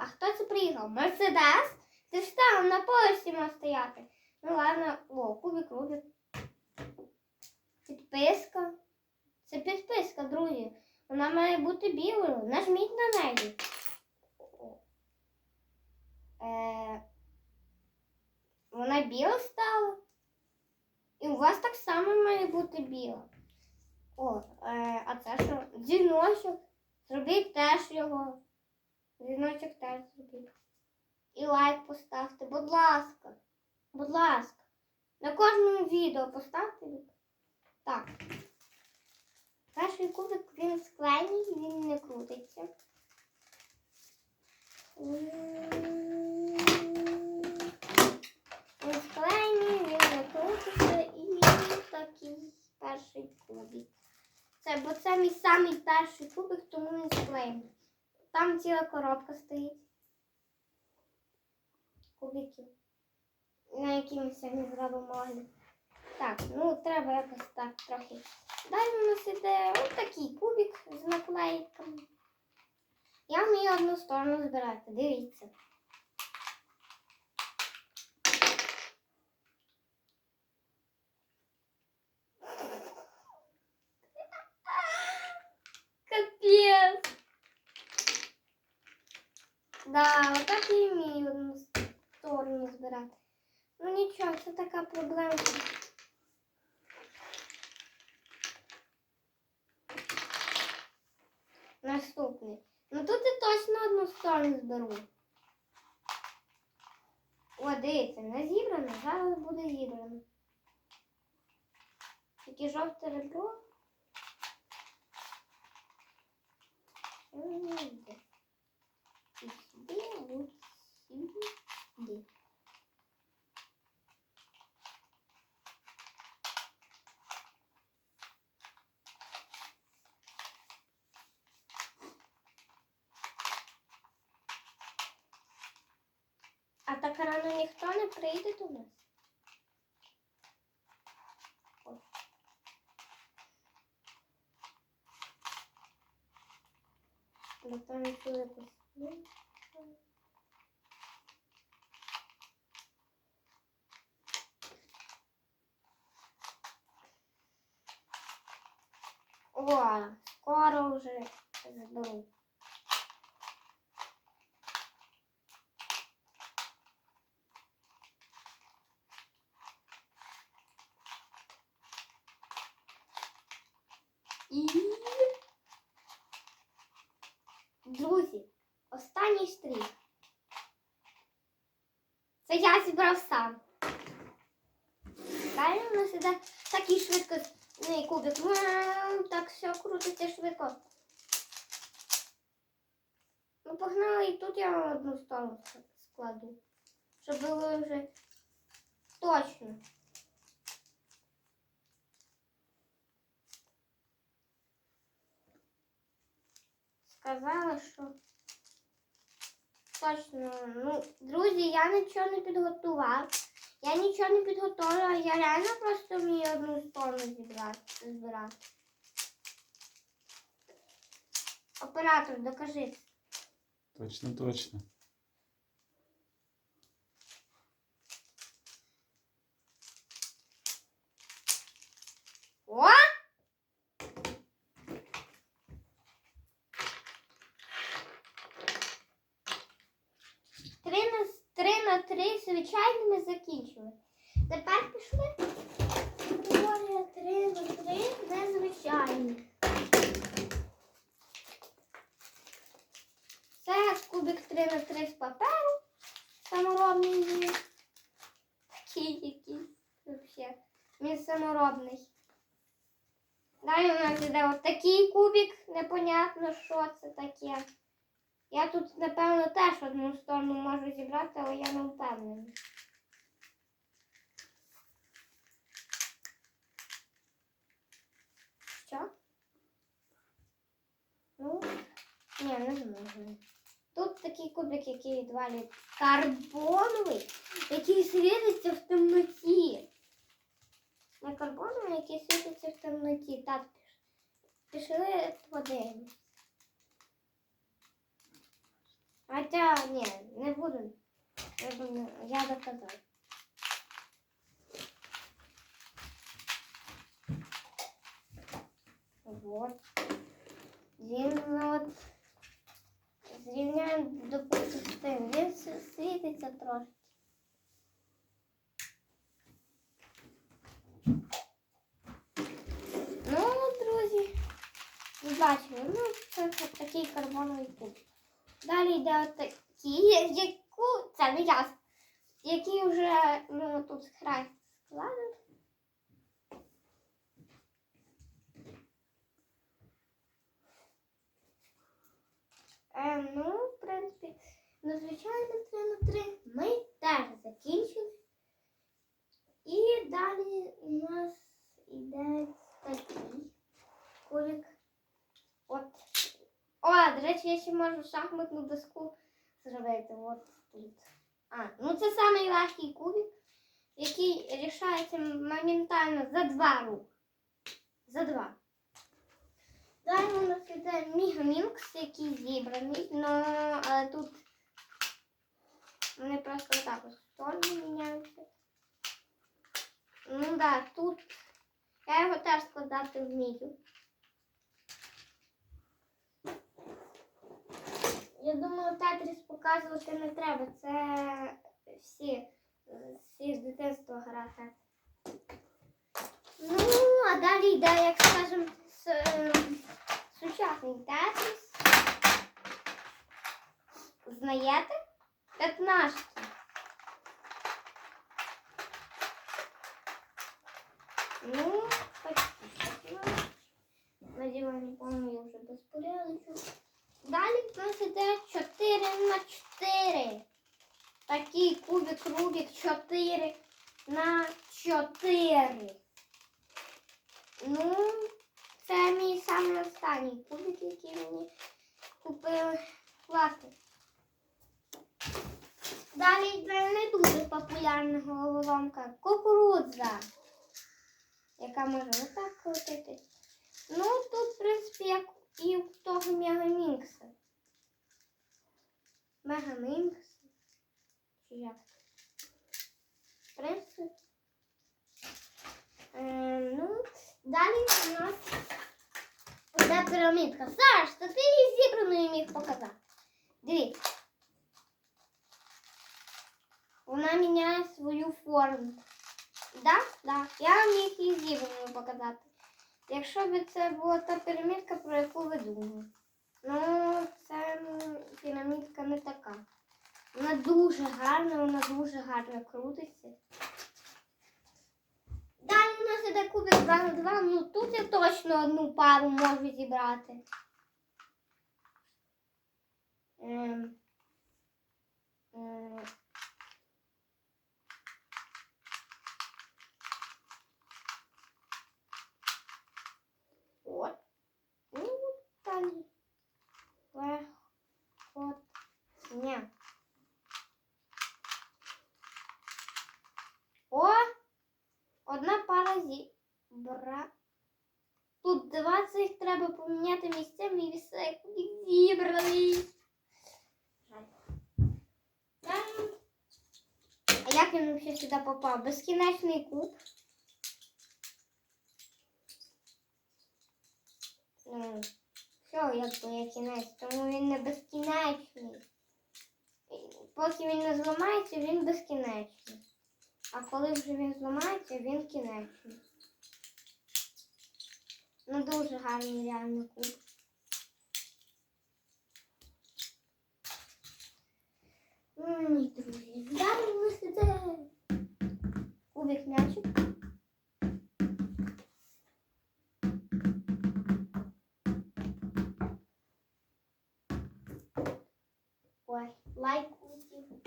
а хто це приїхав? Мерседес? Ти ж там на поверсі мав стояти. Ну ладно, о, кубик Рубік. Підписка. Це підписка, друзі. Вона має бути білою. Нажміть на неї. Е, вона біла стала. І у вас так само має бути біла. О, е, а це що? Дзвіночок. Зробіть теж його. Дзвіночок теж зробіть. І лайк поставте, будь ласка. Будь ласка. На кожному відео поставте. Так. Перший кубик він склеєний, він не крутиться. Він склеєний, він не крутиться і такий перший кубик. Це, бо це мій самий перший кубик, тому він склеєний. Там ціла коробка стоїть. Кубиків. На які ми сьогодні зробимо огляд. Так, ну треба якось так трохи. Далі у нас іде ось такий кубик з наклейками. Я вмію одну сторону збирати, дивіться. Да, отак і вмію одну сторону збирати. Ну нічого, це така проблема. Наступний. Ну тут я точно одну сторону зберу. О, дивіться, не зібрано, зараз буде зібрано. Таке жовте ребро. А так рано ніхто не прийде до нас. О, скоро вже зберу. І... Друзі, останній штрих. Це я зібрав сам. Далі у нас іде такий швидко ну, кубик. Все крутиться швидко. Ну, погнали, і тут я вам одну сторону складу. Щоб було вже точно. Сказала, що точно. Ну, друзі, я нічого не підготував. Я нічого не підготувала, я реально просто вмію одну сторону зібрати. Оператор, докажи. Точно, точно. О! Три на, три на три звичайними закінчили. Тепер пішли. Три на три незвичайні. Це кубик 3 на 3 з паперу. Саморобний. Такий якийсь взагалі. Він саморобний. Далі у нас іде такий кубик, непонятно, що це таке. Я тут, напевно, теж одну сторону можу зібрати, але я не впевнена. Що? Ну, ні, не зможу. Такий кубик, який відвалює карбоновий, який світиться в темноті. Не карбоновий, який світиться в темноті. Так, піш- пішли подивимось. Хоча ні, не буду. Я, буду- я доказав. Вот. Він от зрівняємо допустим з тим. Він світиться трошки. Ну, друзі, ви бачили, ну, це такий карбоновий куб. Далі йде от такі, яку, це не я, які вже ну, тут край складені. Е, ну, в принципі, надзвичайно 3 на 3 ми теж закінчили. І далі у нас іде такий кубик. От. О, до речі, я ще можу шахматну доску зробити. От тут. А, ну це самий легкий кубик, який рішається моментально за два рухи. За два. Далі у нас іде Мігамінкс, який зібраний, но, але тут вони просто так ось в сторону міняються. Ну да, тут я його теж складати вмію. Я думаю, Тетріс показувати не треба. Це всі, всі з дитинства грати. Ну, а далі йде, як скажемо, сучасний Тетріс. Знаєте? П'ятнашки. Ну, почти. Надіюсь, не помню вже безпорядочок. Далі в нас іде 4 на 4. Такий кубик Рубік 4 на 4. Ну, це мій самий останній кубик, який мені купили класний. Далі не дуже популярна головоломка кукурудза, яка може отак крутити. Ну, тут, в принципі, як і в того Мегамінкса. Мегамінкс. Чи як? В принципі. Е, ну, далі у нас пірамідка. Саш, то ти її зібраною міг показати. Дивіться. Вона міняє свою форму. Да? Да. Я міг її зібраною показати. Якщо б це була та пірамідка, про яку ви думали. Ну, це пірамідка не така. Вона дуже гарна, вона дуже гарно крутиться. Іде кубик 2 на 2. Ну тут я точно одну пару можу зібрати. Ем, ем, От. Ну, далі. Легко. Ні. О! Одна пара зібра. Тут 20 треба поміняти місцями і все зібраний. Жаль. Далі. А як він взагалі сюди попав? Безкінечний куб. Ну, все, якби є кінець, тому він не безкінечний. Поки він не зламається, він безкінечний. А коли вже він зламається, він кінечний. Ну, дуже гарний реально куб. Ой, друзі, далі у нас іде кубик м'ячик. Ой, лайк улетів.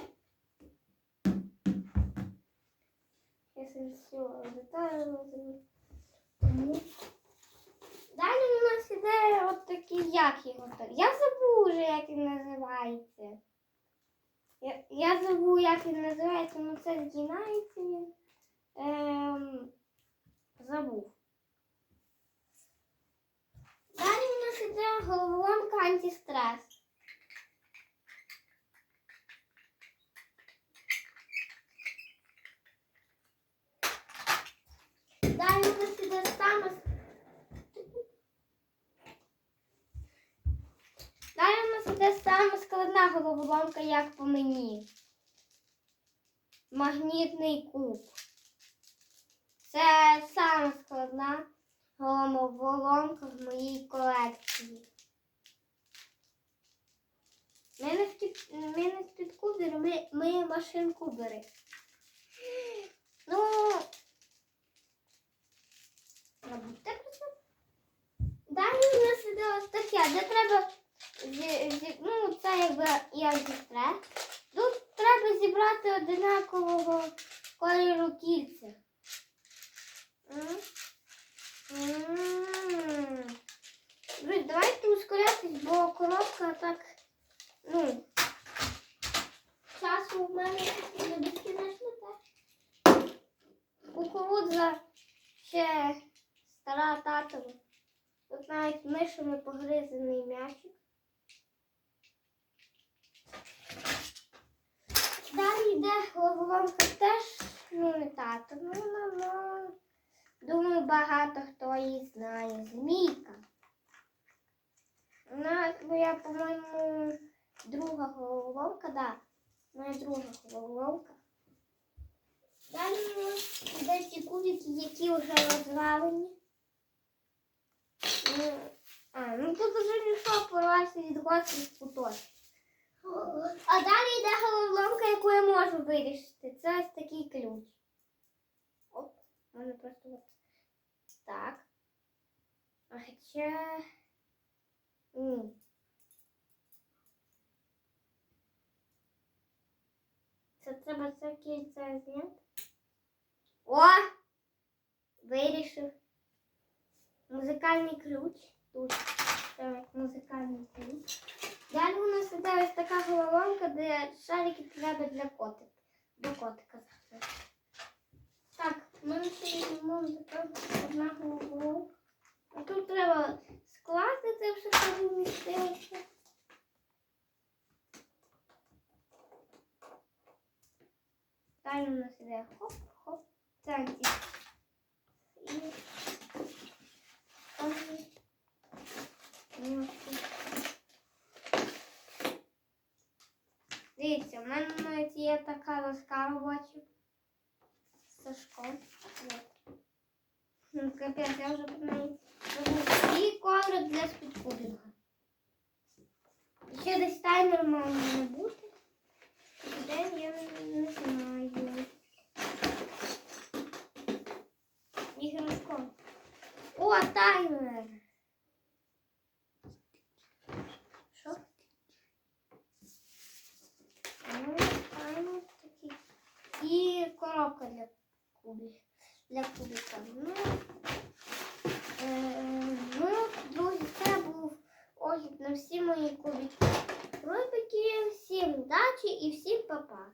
Сейчас все детально Тому. Далі у нас іде от такий, як його так. Я забув вже, як він називається. Я, я забув, як він називається, ну це згинається він ем, забув. Далі в нас іде головоломка антистрес. Далі в нас іде саме. Далі в нас іде саме складна головоломка, як по мені. Магнітний куб. Це саме складна головоломка в моїй колекції. Ми не з-під, ми не з-під ми, ми машин кубери. Ну, про це. Далі у нас іде ось таке, де треба ну, це якби як зістре. Тут треба зібрати одинакового кольору кільця. Друзі, давайте ускорятись, бо коробка так, ну, часу в мене не безкінечно теж. Кукурудза ще стара татова. Тут навіть мишами погризаний м'ячик. Далі йде головоломка теж, ну не тато, ну, ну, ну, думаю, багато хто її знає. Змійка. Вона моя, по-моєму, друга головоломка, да. Моя друга головоломка. Далі йде ці кубики, які вже розвалені. Ну, а, ну тут уже нічого порвався від гострих куточків. А далі йде головоломка, яку я можу вирішити. Це ось такий ключ. Оп, мене просто так. А хоча. Ні. Це треба кільце зняти. О! Вирішив. Музикальний ключ. Тут музикальний ключ. Далі у нас іде ось така головоломка, де шарики треба для котика. До котика мене є така одна головоломка. А тут треба скласти це все, що вмістилося. Далі у нас іде хоп-хоп. Це. І... Ось. Ось. Дивіться, в мене навіть є така доска робоча. З Сашком. От. Ну, капець, я про неї забула. Коврик для спідкубінга. Ще десь таймер мав не бути. Де я не, знаю. Іграшком. О, таймер! Що? Ну, таймер такий. І коробка для кубів. Для кубика. Ну, е, ну, друзі, це був огляд на всі мої кубики. Рубики, всім удачі і всім па-па.